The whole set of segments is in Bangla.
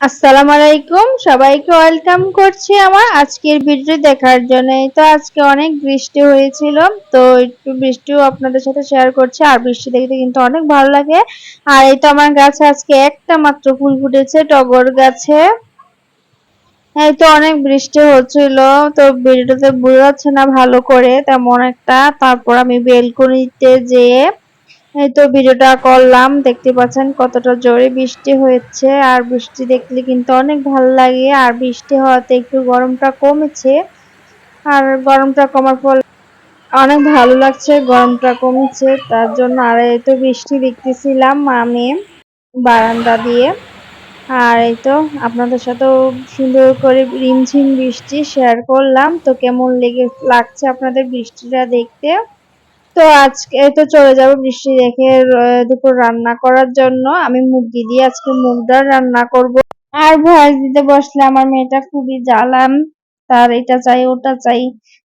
আসসালামু আলাইকুম। সবাইকে ওয়েলকাম করছি আমার আজকের ভিডিও দেখার জন্য তো আজকে অনেক বৃষ্টি হয়েছিল, তো একটু বৃষ্টিও আপনাদের সাথে শেয়ার করছি। আর বৃষ্টি দেখতে কিন্তু অনেক ভালো লাগে। আর এই তো আমার গাছে আজকে একটা মাত্র ফুল ফুটেছে, টগর গাছে। এই তো অনেক বৃষ্টি হচ্ছিল, তো ভিডিওটাতে বোঝা যাচ্ছে না ভালো করে তেমন একটা। তারপর আমি বেলকনিতে যেয়ে এই তো ভিডিওটা করলাম, দেখতে পাচ্ছেন কতটা জোরে বৃষ্টি হয়েছে, আর বৃষ্টি দেখলে কিন্তু অনেক ভালো লাগে, আর বৃষ্টি হওয়াতে একটু গরমটা কমেছে, আর গরমটা কমার ফলে অনেক ভালো লাগছে, গরমটা কমেছে, তার জন্য আর এই তো বৃষ্টি দেখতেছিলাম আমি বারান্দা দিয়ে, আর এই তো আপনাদের সাথেও সুন্দর করে রিমঝিম বৃষ্টি শেয়ার করলাম, তো কেমন লেগে, লাগছে আপনাদের বৃষ্টিটা দেখতে? তো আজকে তো চলে যাব বৃষ্টি দেখে দুপুর রান্না করার জন্য। আমি মুরগি দিয়ে আজকে মুগ ডাল রান্না করব। আর ভয়েস দিতে বসলে আমার মেয়েটা খুবই জ্বালান তার এটা চাই, ওটা চাই।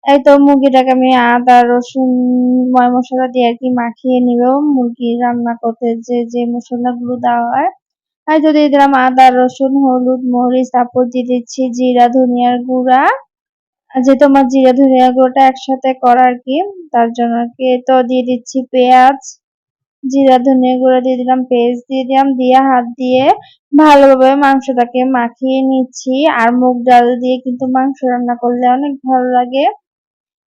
এই তো মুরগিটাকে আমি আদা, রসুন, ময় মশলা দিয়ে আর কি মাখিয়ে নিব। মুরগি রান্না করতে যে যে মশলাগুলো দেওয়া হয়। আর যদি দিলাম আদা, রসুন, হলুদ, মরিচ, তারপর দিয়ে দিচ্ছি জিরা, ধনিয়ার গুঁড়া। যেহেতু আমার জিরা ধনিয়া গুঁড়োটা একসাথে করা আর কি, তার জন্য আর কি, তো দিয়ে দিচ্ছি পেঁয়াজ, জিরা ধনিয়া গুঁড়ো দিয়ে দিলাম, পেস্ট দিয়ে দিলাম, দিয়ে হাত দিয়ে ভালোভাবে মাংসটাকে মাখিয়ে নিচ্ছি, আর মুগ ডাল দিয়ে কিন্তু মাংস রান্না করলে অনেক ভালো লাগে।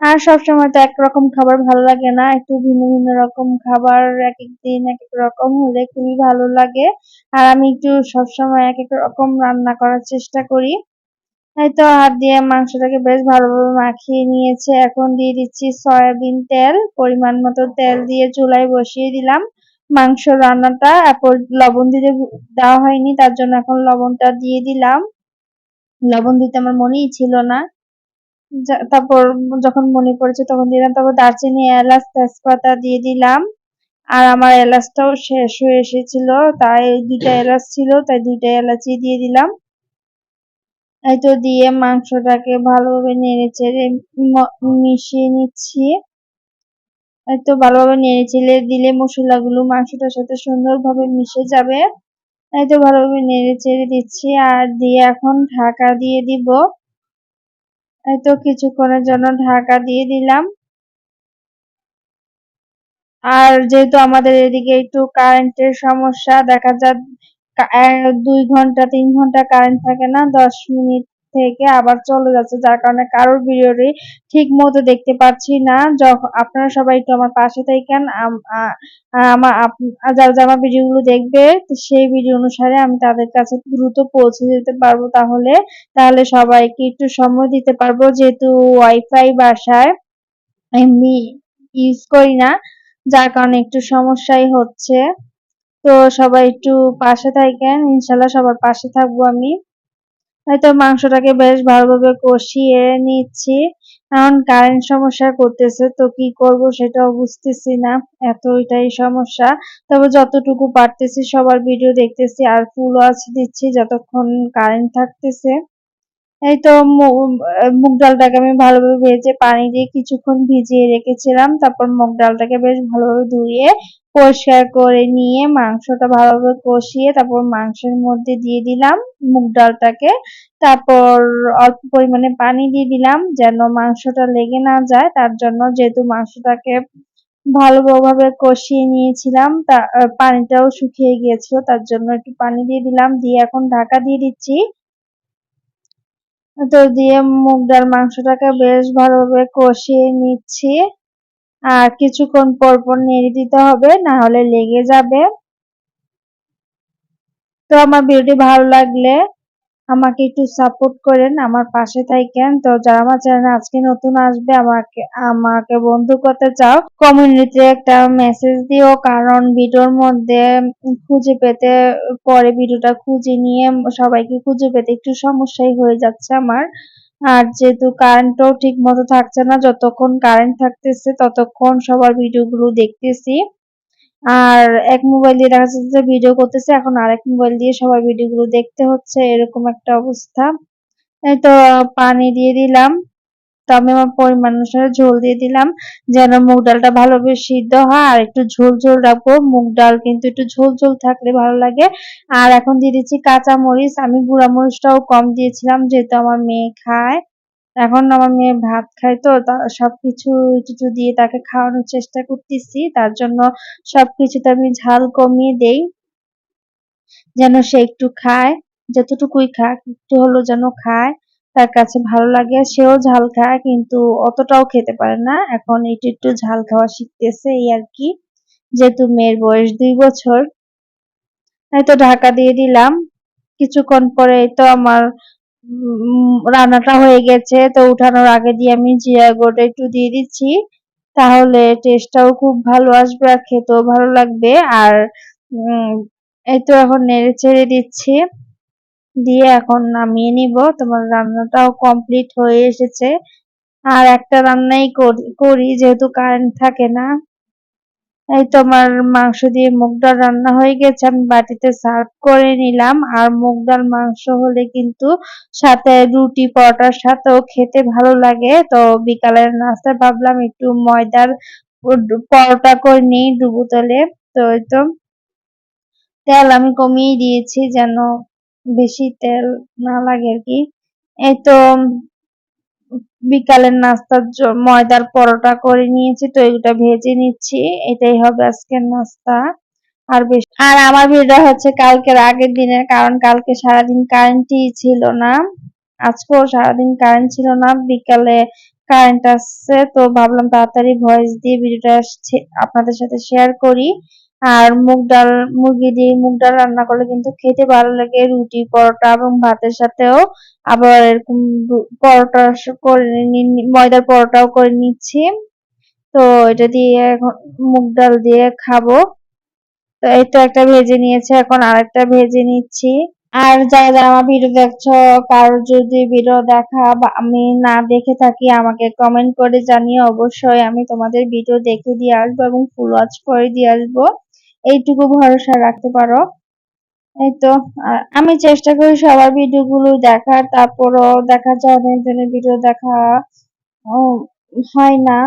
আর সবসময় তো একরকম খাবার ভালো লাগে না, একটু ভিন্ন ভিন্ন রকম খাবার এক এক দিন এক এক রকম হলে খুবই ভালো লাগে। আর আমি একটু সবসময় এক এক রকম রান্না করার চেষ্টা করি। এই তো হাত দিয়ে মাংসটাকে বেশ ভালোভাবে মাখিয়ে নিয়েছে। এখন দিয়ে দিচ্ছি সয়াবিন তেল, পরিমাণ মতো তেল দিয়ে চুলায় বসিয়ে দিলাম মাংস রান্নাটা। লবণ দিতে দেওয়া হয়নি, তার জন্য এখন লবণটা দিয়ে দিলাম। লবণ দিতে আমার মনেই ছিল না। তারপর যখন মনে পড়েছে তখন দিলাম। তারপর দারচিনি, এলাচ, তেজপাতা দিয়ে দিলাম। আর আমার এলাচটাও শেষ হয়ে এসেছিল, তাই দুইটা এলাচ ছিল, তাই দুইটা এলাচি দিয়ে দিলাম। তো দিয়ে মাংসটাকে ভালোভাবে নেড়ে চেড়ে মিশিয়ে নিচ্ছি। তো ভালোভাবে নেড়ে চেড়ে দিলে মশলাগুলো মাংসটার সাথে সুন্দরভাবে মিশে যাবে। তো ভালোভাবে নেড়ে চেড়ে দিচ্ছি আর দিয়ে এখন ঢাকা দিয়ে দিব। তো কিছুক্ষণের জন্য ঢাকা দিয়ে দিলাম। আর যেহেতু আমাদের এদিকে একটু কারেন্টের সমস্যা, দেখা যায় দুই ঘণ্টা, তিন ঘণ্টা কারেন্ট থাকে না, দশ মিনিট থেকে আবার চলে যাচ্ছে, যার কারণে কারোর ভিডিওটি ঠিক মতো দেখতে পাচ্ছি না। যখন আপনারা সবাই একটু আমার পাশে থাকেন। আমার যারা যারা আমার ভিডিওগুলো দেখবে সেই ভিডিও অনুসারে আমি তাদের কাছে দ্রুত পৌঁছে যেতে পারব তাহলে। তাহলে সবাইকে একটু সময় দিতে পারব, যেহেতু ওয়াইফাই বাসায় এমনি ইউজ করি না, যার কারণে একটু সমস্যাই হচ্ছে। তো সবাই একটু পাশে থাকেন, ইনশাল্লাহ সবার পাশে থাকব আমি। হয়তো মাংসটাকে বেশ ভালোভাবে কষিয়ে নিচ্ছি। এখন কারেন্ট সমস্যা করতেছে, তো কি করব সেটাও বুঝতেছি না, এতটাই সমস্যা। তবে যতটুকু পারতেছি সবার ভিডিও দেখতেছি, আর ফুল ওয়াচ দিচ্ছি যতক্ষণ কারেন্ট থাকতেছে। এই তো মুগ ডালটাকে আমি ভালোভাবে ভেজে পানি দিয়ে কিছুক্ষণ ভিজিয়ে রেখেছিলাম। তারপর মুগ ডালটাকে বেশ ভালোভাবে ধুয়ে, পরিষ্কার করে নিয়ে মাংসটা ভালোভাবে কষিয়ে তারপর মাংসের মধ্যে দিয়ে দিলাম মুগ ডালটাকে। তারপর অল্প পরিমাণে পানি দিয়ে দিলাম যেন মাংসটা লেগে না যায়। তার জন্য যেহেতু মাংসটাকে ভালোভাবে কষিয়ে নিয়েছিলাম, তা, পানিটাও শুকিয়ে গিয়েছিল, তার জন্য একটু পানি দিয়ে দিলাম। দিয়ে এখন ঢাকা দিয়ে দিচ্ছি। তো দিয়ে মুগ ডাল মাংসটাকে বেশ ভালোভাবে কষিয়ে নিচ্ছি। আর কিছুক্ষণ পর পর নেড়ে দিতে হবে, না হলে লেগে যাবে। তো আমার ভিডিওটি ভালো লাগলে আমাকে একটু সাপোর্ট করেন, আমার পাশে থাকেন। তো যারা আমার চ্যানেলে আজকে নতুন আসবে, আমাকে আমাকে বন্ধু করতে চাও কমিউনিটিতে একটা মেসেজ দিও। কারণ ভিডিওর মধ্যে খুঁজে পেতে, পরে ভিডিওটা খুঁজে নিয়ে সবাইকে খুঁজে পেতে একটু সমস্যাই হয়ে যাচ্ছে আমার। আর যেহেতু কারেন্টও ঠিক মতো থাকছে না, যতক্ষণ কারেন্ট থাকতেছে, ততক্ষণ সবার ভিডিওগুলো দেখতেছি। আর এক মোবাইল দিয়ে দেখা যাচ্ছে যে ভিডিও করতেছে, এখন আরেক মোবাইল দিয়ে সবাই ভিডিওগুলো দেখতে হচ্ছে, এরকম একটা অবস্থা। এই তো পানি দিয়ে দিলাম তো আমি আমার পরিমাণ অনুসারে ঝোল দিয়ে দিলাম, যেন মুগ ডালটা ভালোভাবে সিদ্ধ হয়, আর একটু ঝোল ঝোল রাখব। মুগ ডাল কিন্তু একটু ঝোল ঝোল থাকলে ভালো লাগে। আর এখন দিয়ে দিচ্ছি কাঁচা মরিচ আমি গুঁড়া মরিচটাও কম দিয়েছিলাম, যেহেতু আমার মেয়ে খায়। এখন আমার মেয়ে ভাত খায় তো সবকিছু একটু দিয়ে তাকে খাওয়ানোর চেষ্টা করতেছি। তার জন্য সবকিছুতে আমি ঝাল কমিয়ে দেই, যেন সে একটু খায়, যতটুকুই খাক, একটু হলো যেন খায়, তার কাছে ভালো লাগে, সেও ঝাল খায়, কিন্তু অতটাও খেতে পারে না। এখন একটু একটু ঝাল খাওয়া শিখতেছে এই আর কি। যেহেতু মেয়ের বয়স দুই বছর, তাই তো ঢাকা দিয়ে দিলাম। কিছুক্ষণ পরে তো আমার রান্নাটা হয়ে গেছে। তো উঠানোর আগে দিয়ে আমি জিরা গুঁড়োটা একটু দিয়ে দিচ্ছি। তাহলে টেস্টটাও খুব ভালো আসবে আর খেতেও ভালো লাগবে। আর এই তো এখন নেড়ে ছেড়ে দিচ্ছি। দিয়ে এখন নামিয়ে নিব। তোমার রান্নাটাও কমপ্লিট হয়ে এসেছে। আর একটা রান্নাই করি যেহেতু কারেন্ট থাকে না। এই তো আমার মাংস দিয়ে মুগ ডাল রান্না হয়ে গেছে, আমি বাটিতে সার্ভ করে নিলাম। আর মুগ ডাল মাংস হলে কিন্তু সাথে রুটি, পরোটার সাথেও খেতে ভালো লাগে। তো বিকালের নাস্তা ভাবলাম একটু ময়দার পরোটা করে নিই ডুবো তেলে তো এই তো তেল আমি কমিয়ে দিয়েছি যেন বেশি তেল না লাগে আর কি। এই তো বিকালের নাস্তার ময়দার পরোটা করে নিয়েছি তো এগুলো ভেজে নিচ্ছি, এটাই হবে আজকের নাস্তা। আর বেশ, আর আমার ভিডিও হচ্ছে কালকের আগের দিনের, কারণ কালকে সারাদিন কারেন্টই ছিল না। আজকেও সারাদিন কারেন্ট ছিল না, বিকালে কারেন্ট আসছে, তো ভাবলাম তাড়াতাড়ি ভয়েস দিয়ে ভিডিওটা আপনাদের সাথে শেয়ার করি। আর মুগ ডাল, মুরগি দিয়ে মুগ ডাল রান্না করলে কিন্তু খেতে ভালো লাগে। রুটি, পরোটা এবং ভাতের সাথেও আবার এরকম পরোটা করে ময়দার পরোটাও করে নিচ্ছি। তো এটা দিয়ে এখন মুগ ডাল দিয়ে খাব। তো এই তো একটা ভেজে নিয়েছে, এখন আরেকটা ভেজে নিচ্ছি। আর যারা যারা আমার ভিডিও দেখছ, কারও যদি ভিডিও দেখা বা আমি না দেখে থাকি, আমাকে কমেন্ট করে জানিয়ে অবশ্যই আমি তোমাদের ভিডিও দেখে দিয়ে আসব এবং ফুল ওয়াচ করে দিয়ে আসব। এইটুকু ভরসা রাখতে পারো। এই তো আমি চেষ্টা করি সবার ভিডিও গুলো দেখার, তারপরও দেখা যায় অনেকজনের ভিডিও দেখা হয় না,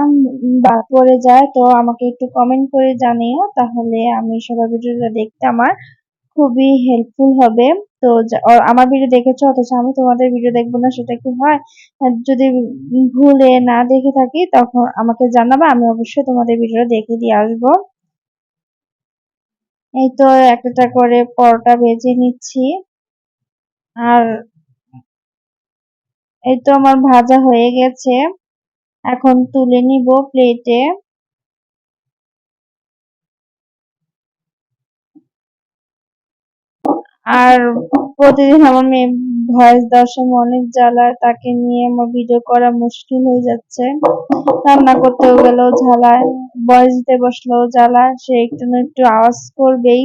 বা পড়ে যায়, তো আমাকে একটু কমেন্ট করে জানিও, তাহলে আমি সবার ভিডিওটা দেখতে আমার খুবই হেল্পফুল হবে। তো আমার ভিডিও দেখেছ, অথচ আমি তোমাদের ভিডিও দেখব না, সেটা কি হয়? যদি ভুলে না দেখে থাকি, তখন আমাকে জানাবা, আমি অবশ্যই তোমাদের ভিডিওটা দেখে দিয়ে আসব। এই তো একটা করে পরোটা ভেজে নিচ্ছি। আর এই তো আমার ভাজা হয়ে গেছে। এখন তুলে নিব প্লেটে আর প্রতিদিন আমার মেয়ে ভয়েস দেওয়ার সময় অনেক জ্বালায়, তাকে নিয়ে আমার ভিডিও করা মুশকিল হয়ে যাচ্ছে। রান্না করতেও গেলেও ঝালায় ভয়েস দিতে বসলেও জ্বালায়, সে একটু না একটু আওয়াজ করবেই।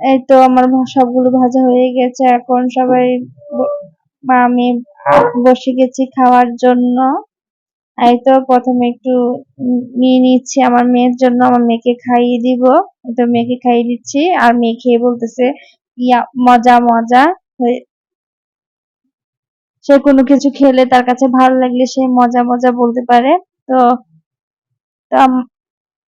এই তো আমার সবগুলো ভাজা হয়ে গেছে, এখন সবাই আমি বসে গেছি খাওয়ার জন্য। এই তো প্রথমে একটু নিয়ে নিচ্ছি আমার মেয়ের জন্য, আমার মেয়েকে খাইয়ে দিব। তো মেয়েকে খাইয়ে দিচ্ছি, আর মেয়ে খেয়ে বলতেছে মজা মজা হয়ে সে কোনো কিছু খেলে তার কাছে ভালো লাগলে সে মজা মজা বলতে পারে। তো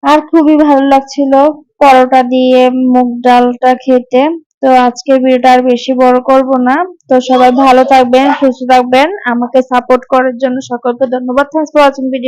আর খুবই ভালো লাগছিল পরোটা দিয়ে মুগ ডালটা খেতে। তো আজকের ভিডিওটা আর বেশি বড় করব না। তো সবাই ভালো থাকবেন, সুস্থ থাকবেন। আমাকে সাপোর্ট করার জন্য সকলকে ধন্যবাদ। Thanks for watching video